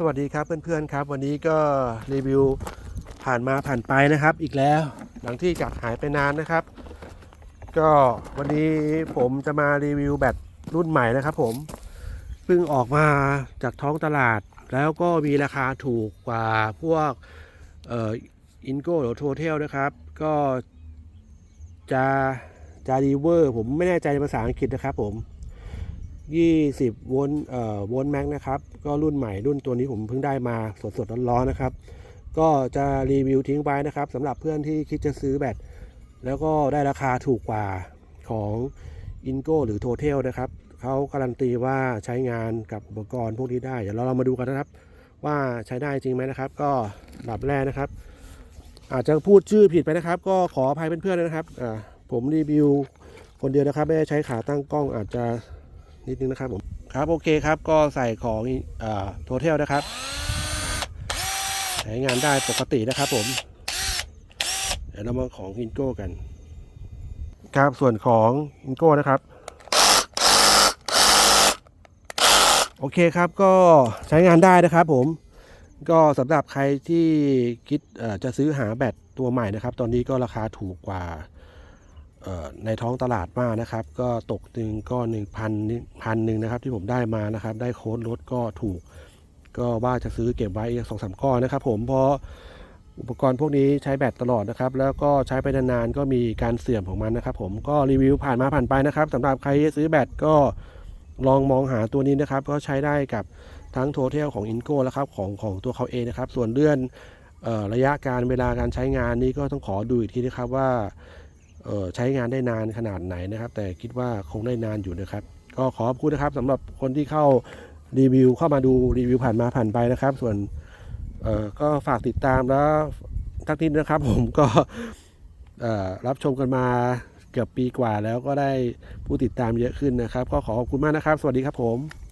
สวัสดีครับเพื่อนๆครับ วันนี้ก็รีวิวผ่านมาผ่านไปนะครับ อีกแล้วหลังที่จากหายไปนานนะครับ ก็วันนี้ผมจะมารีวิวแบตรุ่นใหม่นะครับผมเพิ่งออกมาจากท้องตลาด แล้วก็มีราคาถูกกว่าพวกเอ่ออินโก้หรือโทเทลนะครับ ก็จะจารีเวอร์ผมไม่แน่ใจภาษาอังกฤษนะครับผม 20 โวลต์เอ่อโวลต์แม็กนะครับ ก็รุ่นใหม่รุ่นตัวนี้ผมเพิ่งได้มาสดๆร้อนๆนะครับ ก็จะรีวิวทิ้งไว้นะครับสำหรับเพื่อนที่คิดจะซื้อแบตแล้วก็ได้ราคาถูกกว่าของ i n g o หรือ Total นะครับเขาการันตีว่าใช้งานกับอุปกรณ์พวกนี้ได้ เดี๋ยวเราเรามาดูกันนะครับ ว่าใช้ได้จริงไหมนะครับ ก็ดับแรกนะครับ อาจจะพูดชื่อผิดไปนะครับ ก็ขออภัยเพื่อนๆด้วยนะครับผมรีวิวคนเดียวนะครับ ไม่ได้ใช้ขาตั้งกล้องอาจจะ นิดนึงนะครับผมครับโอเคครับก็ใส่ของโทเทลนะครับ ใช้งานได้ปกตินะครับผมเดี๋ยวเรามาของฮินโก้กัน ครับส่วนของฮินโก้นะครับ โอเคครับก็ใช้งานได้นะครับผมก็สำหรับใครที่คิดจะซื้อหาแบตตัวใหม่นะครับ ตอนนี้ก็ราคาถูกกว่า ในท้องตลาดมากนะครับ ก็ตกหนึ่งก็หนึ่งพันพันหนึ่งนะครับ ที่ผมได้มานะครับ ได้โค้ดลดก็ถูก ก็ว่าจะซื้อเก็บไว้สองสามก้อนนะครับ ผมเพราะอุปกรณ์พวกนี้ใช้แบตตลอดนะครับ แล้วก็ใช้ไปนานๆก็มีการเสื่อมของมันนะครับ ผมก็รีวิวผ่านมาผ่านไปนะครับสำหรับใครที่ซื้อแบตก็ลองมองหาตัวนี้นะครับ ก็ใช้ได้กับทั้งโทเทลของ i n นโก้แล้วครับของของตัวเขาเองนะครับ ส่วนเลื่อนออระยะการเวลาการใช้งานนี้ก็ต้องขอดูอีกทีนะครับว่า ใช้งานได้นานขนาดไหนนะครับ แต่คิดว่าคงได้นานอยู่นะครับ ก็ขอขอบคุณนะครับสำหรับคนที่เข้ารีวิวเข้ามาดูรีวิวผ่านมาผ่านไปนะครับ ส่วนก็ฝากติดตามแล้วทักนิดนะครับ ผมก็รับชมกันมาเกือบปีกว่าแล้วก็ได้ผู้ติดตามเยอะขึ้นนะครับ ก็ขอขอบคุณมากนะครับ สวัสดีครับผม